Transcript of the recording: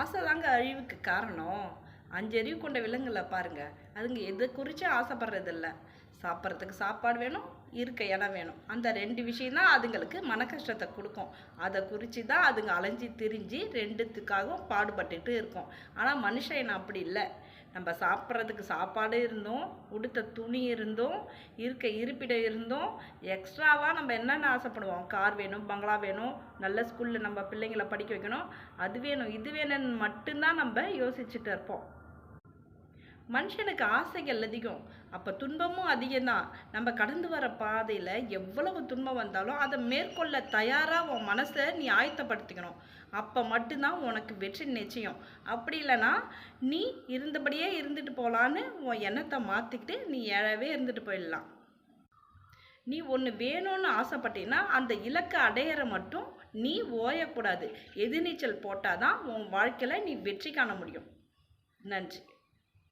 ஆசை தாங்க அழிவுக்கு காரணம் அஞ்சறிவு கொண்ட விலங்குகளை பாருங்கள் அதுங்க எதை குறித்து ஆசைப்படுறதில்ல. சாப்பிட்றதுக்கு சாப்பாடு வேணும் இருக்க இடம் வேணும். அந்த ரெண்டு விஷயம் தான் அதுங்களுக்கு மன கஷ்டத்தை கொடுக்கும். அதை குறித்து தான் அதுங்க அலைஞ்சு திரிஞ்சு ரெண்டுத்துக்காகவும் பாடுபட்டுட்டு இருக்கும். ஆனால் மனுஷன் அப்படி இல்லை. நம்ம சாப்பிட்றதுக்கு சாப்பாடு இருந்தோம் உடுத்த துணி இருந்தோம் இருக்க இருப்பிடம் இருந்தோம். எக்ஸ்ட்ராவாக நம்ம என்னென்ன ஆசைப்படுவோம்? கார் வேணும் பங்களா வேணும் நல்ல ஸ்கூலில் நம்ம பிள்ளைங்களை படிக்க வைக்கணும் அது வேணும் இது வேணும்னு மட்டும்தான் நம்ம யோசிச்சுட்டு இருப்போம். மனுஷனுக்கு ஆசைகள் அதிகம். அப்போ துன்பமும் அதிகம்தான். நம்ம கடந்து வர பாதையில் எவ்வளவு துன்பம் வந்தாலும் அதை மேற்கொள்ள தயாராக உன் மனசை நீ ஆயத்தப்படுத்திக்கணும். அப்போ மட்டும்தான் உனக்கு வெற்றி நிச்சயம். அப்படி இல்லைன்னா நீ இருந்தபடியே இருந்துட்டு போகலான்னு உன் எண்ணத்தை மாற்றிக்கிட்டு நீ ஏழவே இருந்துட்டு போயிடலாம். நீ ஒன்று வேணும்னு ஆசைப்பட்டீங்கன்னா அந்த இலக்கை அடையிற மட்டும் நீ ஓயக்கூடாது. எதிர்நீச்சல் போட்டால் தான் உன் வாழ்க்கையில் நீ வெற்றி காண முடியும். நன்றி.